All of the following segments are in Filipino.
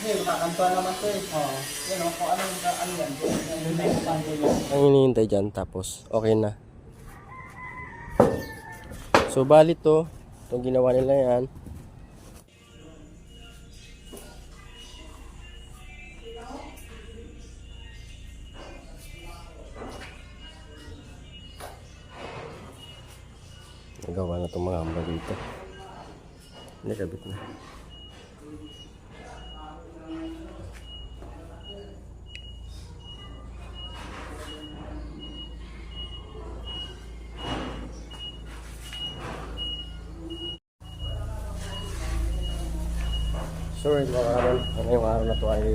Kasi makakantuan naman to eh. Oo. Yan o, kung anong ano yan. Yung may kanto yun. Ang hinihintay dyan, tapos okay na. So, bali to, itong ginawa nila yan. Nagawa na itong mga hamba dito. Hindi, kabit na. Sure, mga karamon, ngayong araw na to ay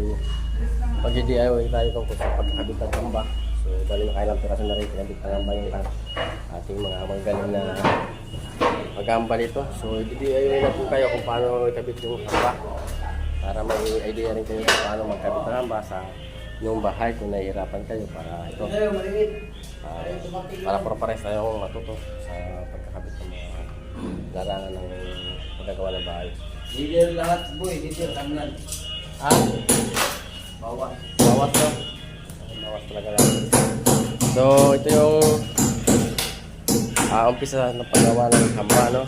pag-DIY tayo tungkol sa pagkakabit ng kamba. So, dali na kailang piraso na rin, kinabit ng kamba yung ating mga magaling na magamba nito. So, i-DIY na po kayo kung paano ikabit yung kamba para may idea rin kayo kung paano magkabit ng kamba sa inyong bahay kung nahihirapan kayo para ito. Ah, para para pares tayong matuto sa pagkakabit ng mga larangan ng pagkagawa ng bahay. Dito lahat boy, dito tamlan. Ha? Bawa. Bawas to. Bawas talaga lang. So, ito yung ah, umpisa ng paggawa ng hamba, no?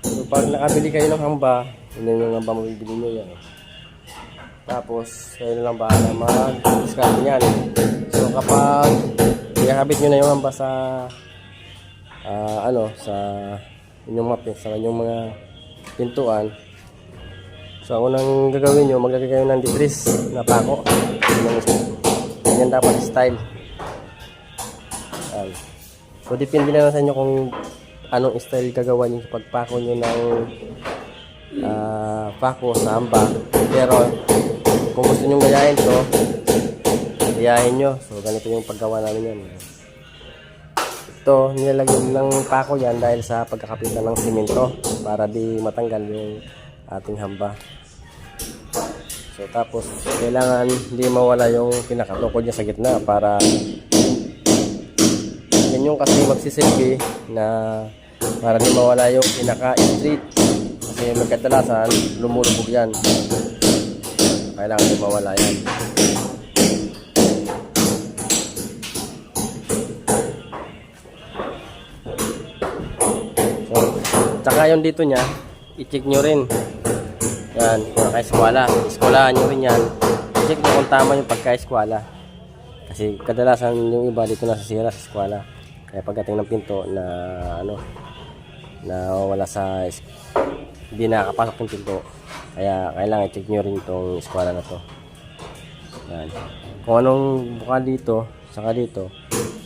So, pag nakabili kayo ng hamba, yun yung hamba mabibili nyo yan. eh. Tapos, kayo lang bahala mag-discard niyan. So, kapag nakabit nyo na yung hamba sa ah, ano, sa inyong map, sa inyong mga pintuan, So, ang unang gagawin nyo, maglagay kayo ng ditris na pako. Yan dapat style. Yan. So, depende na sa inyo kung anong style gagawa nyo pagpako nyo ng ah, pako sa hamba. Pero, kung gusto nyo gayahin to, gayahin nyo. So, ganito yung paggawa namin yan. Ito, nilalagyan ng pako yan dahil sa pagkakapitan ng simento para di matanggal yung ating hamba. So tapos kailangan hindi mawala yung pinakatukod niya sa gitna para yan yung kasi magsisilbi na para di mawala yung pinaka-street kasi magkadalasan lumulubog yan. Kailangan di mawala yan. Tsaka yung dito niya, i-check nyo rin. Yan, kung naka-eskwala. Eskwalahan nyo rin yan. I-check nyo kung tama yung pagka-eskwala. Kasi kadalasan yung iba dito nasa sira sa eskwala. Kaya pagdating ng pinto na ano, na wala sa hindi nakakapasok yung pinto. Kaya kailangan i-check nyo rin itong eskwala na to. Yan. Kung anong buka dito, saka dito,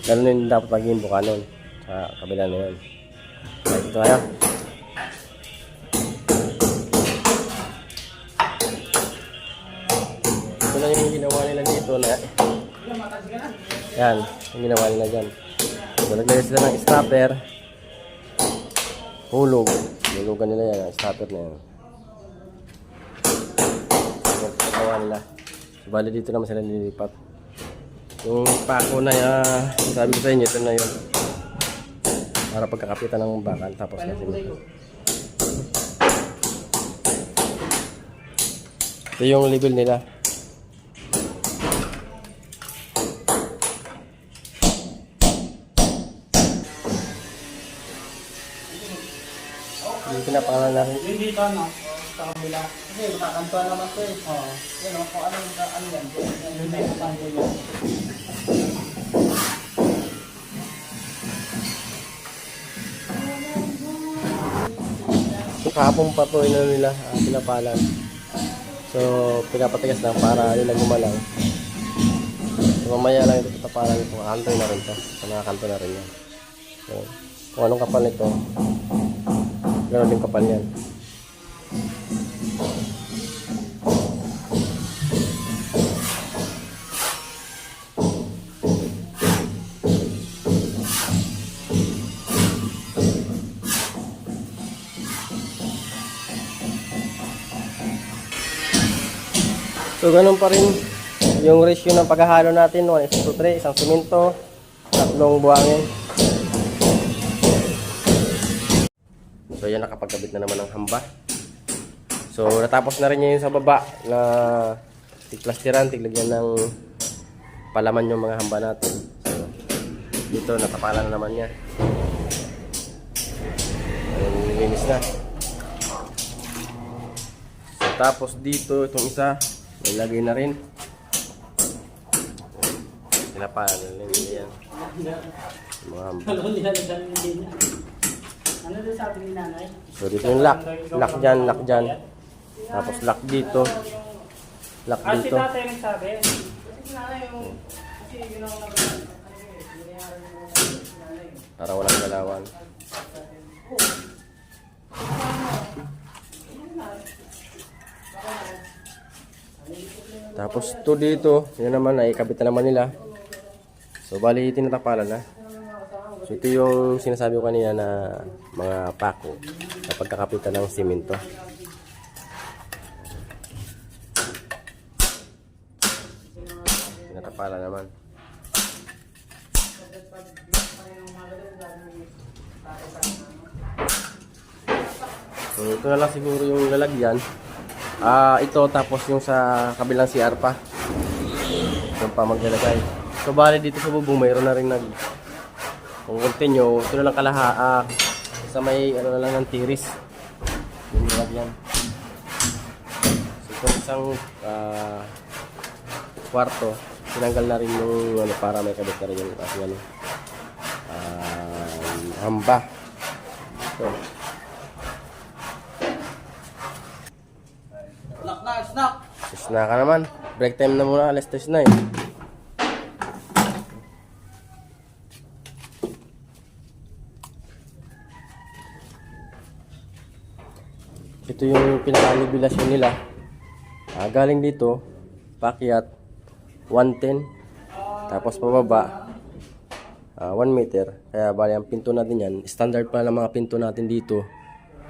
ganun yung dapat maging buka nun. Sa kabila na yun. Tayo. Ito na ginawa nila dito na yan, yung ginawa nila dyan. So, naglagay sila ng stopper. Hulog. Hulugan nila yan, ang stopper na yan. Yan, ginawa nila. So, bali dito naman sila nililipat. Yung pako na yan, sabi ko sa inyo, ito na yun. Para pagkakapitan ng bakan, tapos na simento. Ito yung level nila. Yung pinapangalan natin. Yung dito no, sa kabila. Kasi makakantuan naman to eh. Oo. Yan o, kung anong ano yan. Yung may kanto yun. Kahapon pa po ino nila, uh, pinapalan. So, pinapatigas lang para yun lang gumalaw. So, mamaya lang ito tatapalan ito. Kanto na rin to. So, nakakanto na rin yan. So, kung anong kapal nito, gano'n din kapal yan. So ganun pa rin yung ratio ng paghahalo natin 1 is to 3, isang simento, tatlong buhangin. So yan nakapagkabit na naman ng hamba. So, natapos na rin niya yung sa baba na tiklastiran, tiglagyan ng palaman yung mga hamba natin. So, dito, natapalan na naman niya. Ayun, linis na. So, tapos dito, itong isa, nilagay na rin. Tinapalan na rin yan. Mga hamba. Ano din sabi ni nanay? So, dito yung lock. Lock dyan, lock dyan. Tapos lock dito. Lock Ah, si dito. tatay nagsabi. Kasi si nanay yung... Kasi ginawa na ba? Para walang galawan. Tapos to dito, yun naman ay kabit na naman nila. So bali tinatapalan na. So ito yung sinasabi ko kanina na mga pako na pagkakapitan ng simento. Tinatapalan naman. So ito na lang siguro yung lalagyan. Ah, ito tapos yung sa kabilang CR pa. Yung pa maglalagay. So bali dito sa bubong mayroon na rin nag kung continue, ito na lang kalaha ah, sa may ano na lang ng tiris. Yung lalagyan. So itong isang ah, kwarto, tinanggal na rin yung ano para may kabit na rin yung kasi ano ah, hamba. Ito. Knock na, snap! Sis na ka naman. Break time na muna, alas 3 na eh. Ito yung pinaka-levelasyon nila. Ah, galing dito, pakyat, 110. Tapos pababa, ah, 1 meter. Kaya bali ang pinto natin yan, standard pa ng mga pinto natin dito.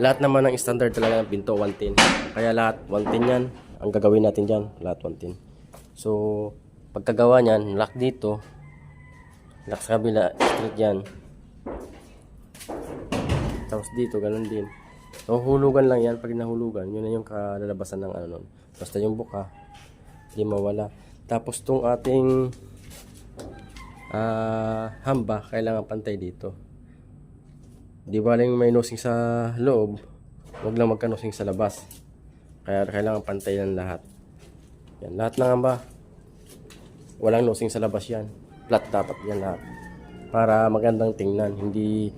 Lahat naman ng standard talaga ng pinto, 110. Kaya lahat, 110 yan. Ang gagawin natin dyan, lahat 110. So, pagkagawa niyan, lock dito. Lock sa kabila, straight yan. Tapos dito, ganun din. So, hulugan lang yan. Pag nahulugan, yun na yung kalalabasan ng ano nun. Basta yung buka, hindi mawala. Tapos tong ating ah hamba, kailangan pantay dito. Di baling may nosing sa loob, wag lang magka-nosing sa labas. Kaya kailangan pantay yan lahat. Yan, lahat ng hamba. Walang nosing sa labas yan. Flat dapat yan lahat. Para magandang tingnan, hindi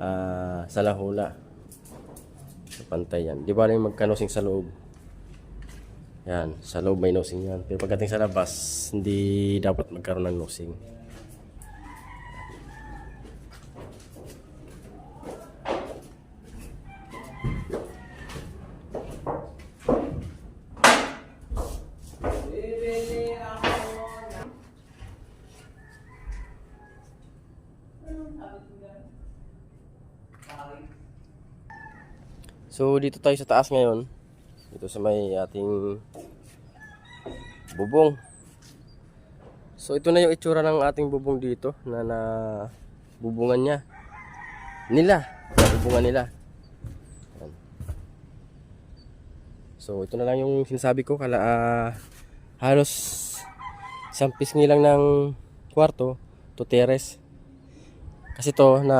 ah, sa lahula. Pantay yan. Di baling magka-nosing sa loob. Yan, sa loob may nosing yan. Pero pagdating sa labas, hindi dapat magkaroon ng nosing. So dito tayo sa taas ngayon. Dito sa may ating bubong. So ito na yung itsura ng ating bubong dito na na bubungan niya. Nila, bubungan nila. So ito na lang yung sinasabi ko kala ah, halos isang pisngi lang ng kwarto to terrace. Kasi to na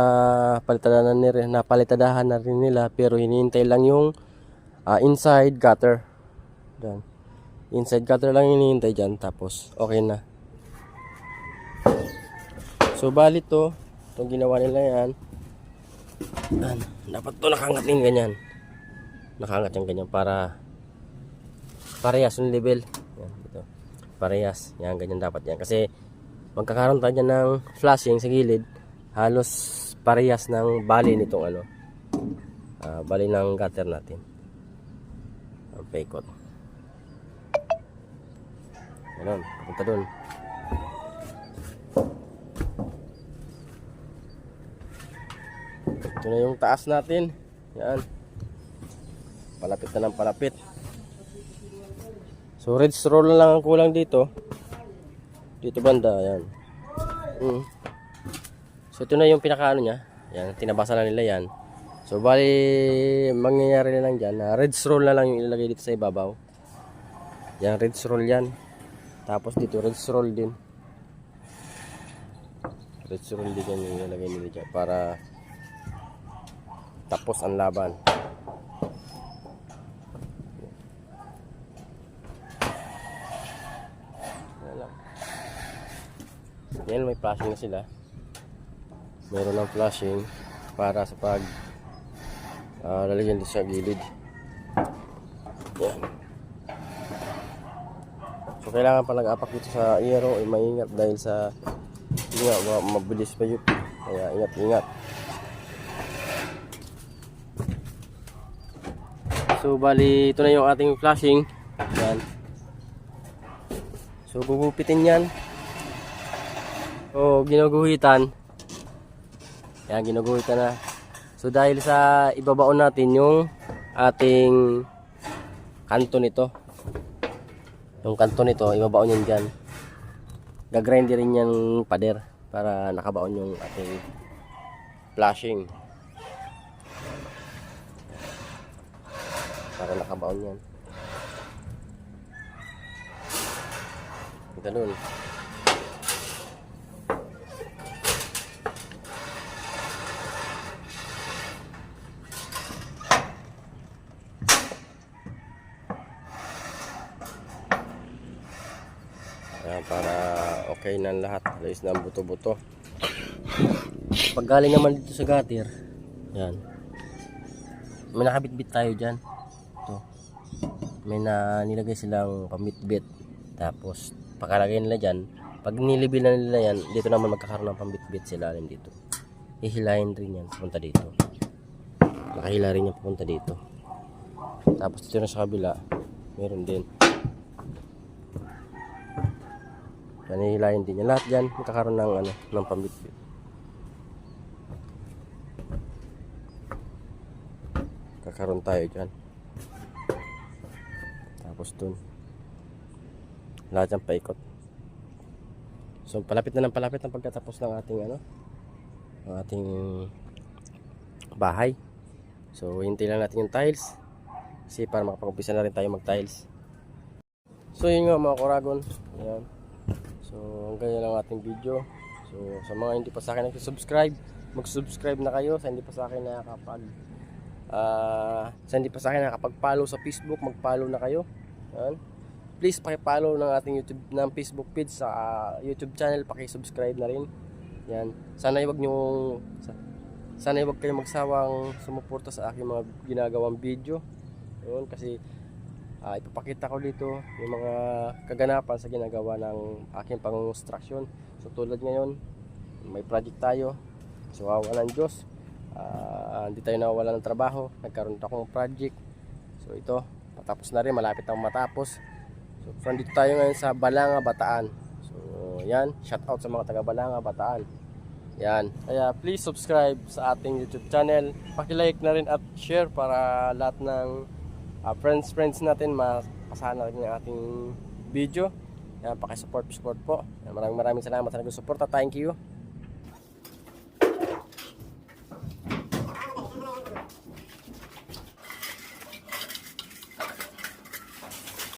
palitadahan na rin, napalitadahan na rin nila pero hinihintay lang yung ah, inside gutter. Yan. Inside gutter lang hinihintay dyan tapos okay na. So bali to, itong ginawa nila yan. Yan. Dapat to nakangat din ganyan. Nakangat yung ganyan para parehas yung level. Yan, ito. Parehas. Yan, ganyan dapat yan. Kasi magkakaroon tayo dyan ng flashing sa gilid halos parehas ng bali nitong ano. Ah, bali ng gutter natin. Ang paikot. Ganun papunta dun. Ito na yung taas natin. Yan. Palapit na ng palapit. So red roll lang ang kulang dito. Dito banda yan. Mm. So ito na yung pinakaano niya. Yan, tinabasa na nila yan. So, bali, mangyayari na lang dyan, na red roll na lang yung ilalagay dito sa ibabaw. Yan, red roll yan. Tapos dito, red roll din. Red roll din yan yung ilalagay nila dyan para tapos ang laban. Yan, may flashing na sila. Meron ng flashing para sa pag ah lalagyan dito sa gilid. So, kailangan pa nag-apak dito sa aero ay maingat dahil sa yun nga, ma- mabilis pa yun. Kaya ingat-ingat. So, bali, ito na yung ating flashing. Yan. So, gugupitin yan. O, ginuguhitan. Yan, ginuguhitan na. So, dahil sa ibabaon natin yung ating kanto nito. Yung kanto nito, ibabaon yan dyan. Gagrind rin yung pader para nakabaon yung ating flashing. Para nakabaon yan. Ganun. Ayan, para okay na ang lahat. Alis na buto-buto. Pag galing naman dito sa gutter, yan. May nakabitbit tayo dyan. Ito. May na nilagay silang pambitbit. Tapos, pakalagay nila dyan. Pag nilibil na nila yan, dito naman magkakaroon ng pambitbit sila rin dito. Hihilahin rin yan papunta dito. Nakahila rin yan papunta dito. Tapos dito na sa kabila, meron din. Yan, hihilahin din yan. Lahat dyan, magkakaroon ng, ano, ng pambitbit. Kakaroon tayo dyan. Tapos dun. Lahat yan paikot. So, palapit na ng palapit ang pagkatapos ng ating, ano, ng ating bahay. So, hintay lang natin yung tiles. Kasi para makapag-umpisa na rin tayo mag-tiles. So, yun nga mga koragon. Ayan. So, hanggang yan lang ating video. So, sa mga hindi pa sa akin nag-subscribe, mag-subscribe na kayo. Sa hindi pa sa akin nakakapag ah sa hindi pa sa akin nakapag-follow sa Facebook, mag-follow na kayo. Ayan. Please paki-follow ng ating YouTube ng Facebook page sa ah, YouTube channel, paki-subscribe na rin. Yan. Sana wag niyo sa, sana wag kayong magsawang sumuporta sa aking mga ginagawang video. Yun kasi ah, ipapakita ko dito yung mga kaganapan sa ginagawa ng aking pang-construction. So tulad ngayon, may project tayo. So awa ng Diyos. Ah, hindi tayo nawawala ng trabaho. Nagkaroon akong project. So ito, patapos na rin, malapit ang matapos. So nandito tayo ngayon sa Balanga, Bataan. So yan, shout out sa mga taga Balanga, Bataan. Yan. Kaya please subscribe sa ating YouTube channel. Paki-like na rin at share para lahat ng ah, friends friends natin mapasahan na rin ang ating video. Yan, paki-support support po. Yan, maraming maraming salamat sa nag-suporta. Thank you.